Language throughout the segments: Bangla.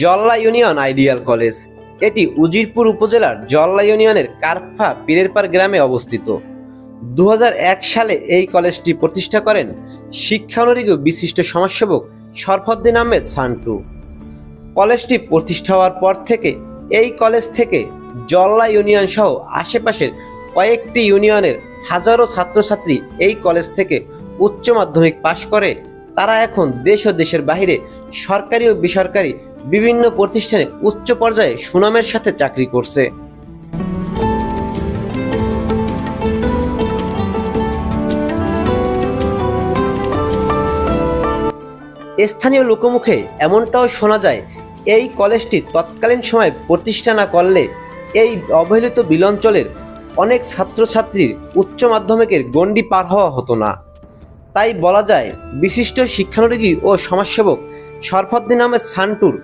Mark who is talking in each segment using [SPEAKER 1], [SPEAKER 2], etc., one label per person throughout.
[SPEAKER 1] জল্লা ইউনিয়ন আইডিয়াল কলেজ। এটি উজিরপুর উপজেলার জল্লা ইউনিয়নের কারফা পীরেরপাড় গ্রামে অবস্থিত। দু হাজার এক সালে এই কলেজটি প্রতিষ্ঠা করেন শিক্ষানুরীগ বিশিষ্ট সমাজসেবক শরফদ্দিন আহমেদ সান্টু। কলেজটি প্রতিষ্ঠা হওয়ার পর থেকে এই কলেজ থেকে জল্লা ইউনিয়ন সহ আশেপাশের কয়েকটি ইউনিয়নের হাজারো ছাত্রছাত্রী এই কলেজ থেকে উচ্চ মাধ্যমিক পাশ করে। তারা এখন দেশ ও দেশের বাইরে সরকারি ও বেসরকারি বিভিন্ন প্রতিষ্ঠানে উচ্চ পর্যায়ে সুনামের সাথে চাকরি করছে। স্থানীয় লোকমুখে এমনটাও শোনা যায়, এই কলেজটি তৎকালীন সময় প্রতিষ্ঠা না করলে এই অবহেলিত বিলঞ্চলের অনেক ছাত্রছাত্রীর উচ্চ মাধ্যমিকের গণ্ডি পার হওয়া হতো না। তাই বলা যায়, বিশিষ্ট শিক্ষানুরাগী ও সমাজসেবক শরফদ্দিন আহমেদ সান্টুর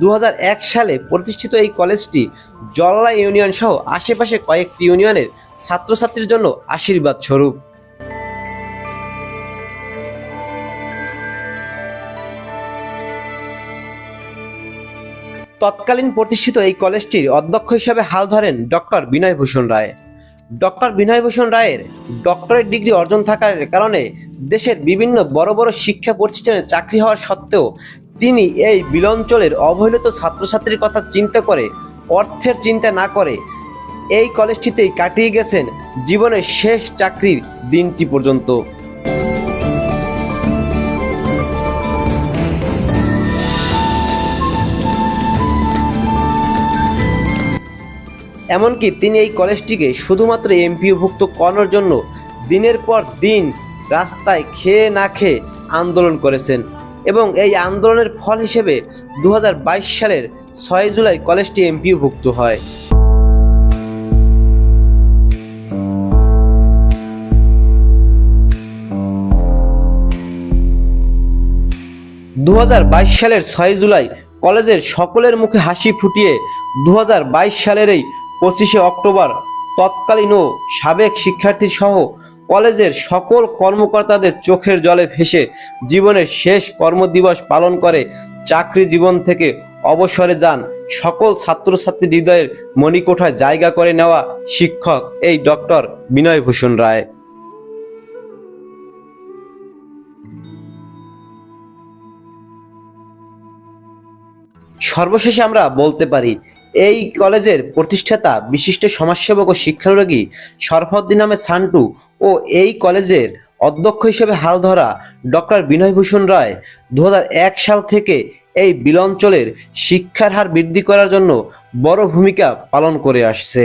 [SPEAKER 1] দু হাজার এক সালে প্রতিষ্ঠিত এই কলেজটি জল্লা ইউনিয়ন সহ আশেপাশে কয়েকটি ইউনিয়নের ছাত্রছাত্রীর জন্য আশীর্বাদ স্বরূপ। তৎকালীন প্রতিষ্ঠিত এই কলেজটির অধ্যক্ষ হিসাবে হাল ধরেন ডক্টর বিনয় ভূষণ রায়। ডক্টর বিনয় ভূষণ রায়ের ডক্টরেট ডিগ্রি অর্জন থাকার কারণে দেশের বিভিন্ন বড় বড় শিক্ষা প্রতিষ্ঠানে চাকরি হওয়ার সত্ত্বেও তিনি এই বিলঞ্চলের অবহেলিত ছাত্রছাত্রীর কথা চিন্তা করে, অর্থের চিন্তা না করে এই কলেজটিতেই কাটিয়ে গেছেন জীবনের শেষ চাকরির দিনটি পর্যন্ত। এমনকি তিনি এই কলেজটিকে শুধুমাত্র এমপিওভুক্ত করানোর জন্য দিনের পর দিন রাস্তায় খেয়ে না খেয়ে আন্দোলন করেছেন। এবং এই আন্দোলনের ফল হিসেবে দু হাজার বাইশ সালের ছয় জুলাই কলেজটি এমপিওভুক্ত হয়। দু হাজার বাইশ সালের ছয় জুলাই কলেজের সকলের মুখে হাসি ফুটিয়ে দু সালের এই পঁচিশে অক্টোবর তৎকালীন ও সাবেক শিক্ষার্থী সহ কলেজের সকল কর্মকর্তাদের চোখের জলে ভেসে জীবনের শেষ কর্মদিবস পালন করে চাকরি জীবন থেকে অবসরে যান। সকল ছাত্রছাত্রী হৃদয়ের মণিকোঠায় জায়গা করে নেওয়া শিক্ষক এই ডক্টর বিনয় ভূষণ রায়। সর্বশেষে আমরা বলতে পারি এই কলেজের প্রতিষ্ঠাতা, বিশিষ্ট সমাজসেবক ও শিক্ষানুরাগী শরফদ্দিন আহমেদ সান্টু ও এই কলেজের অধ্যক্ষ হিসেবে হাল ধরা ডক্টর বিনয়ভূষণ রায় দু হাজার এক সাল থেকে এই বিলঞ্চলের শিক্ষার হার বৃদ্ধি করার জন্য বড় ভূমিকা পালন করে আসছে।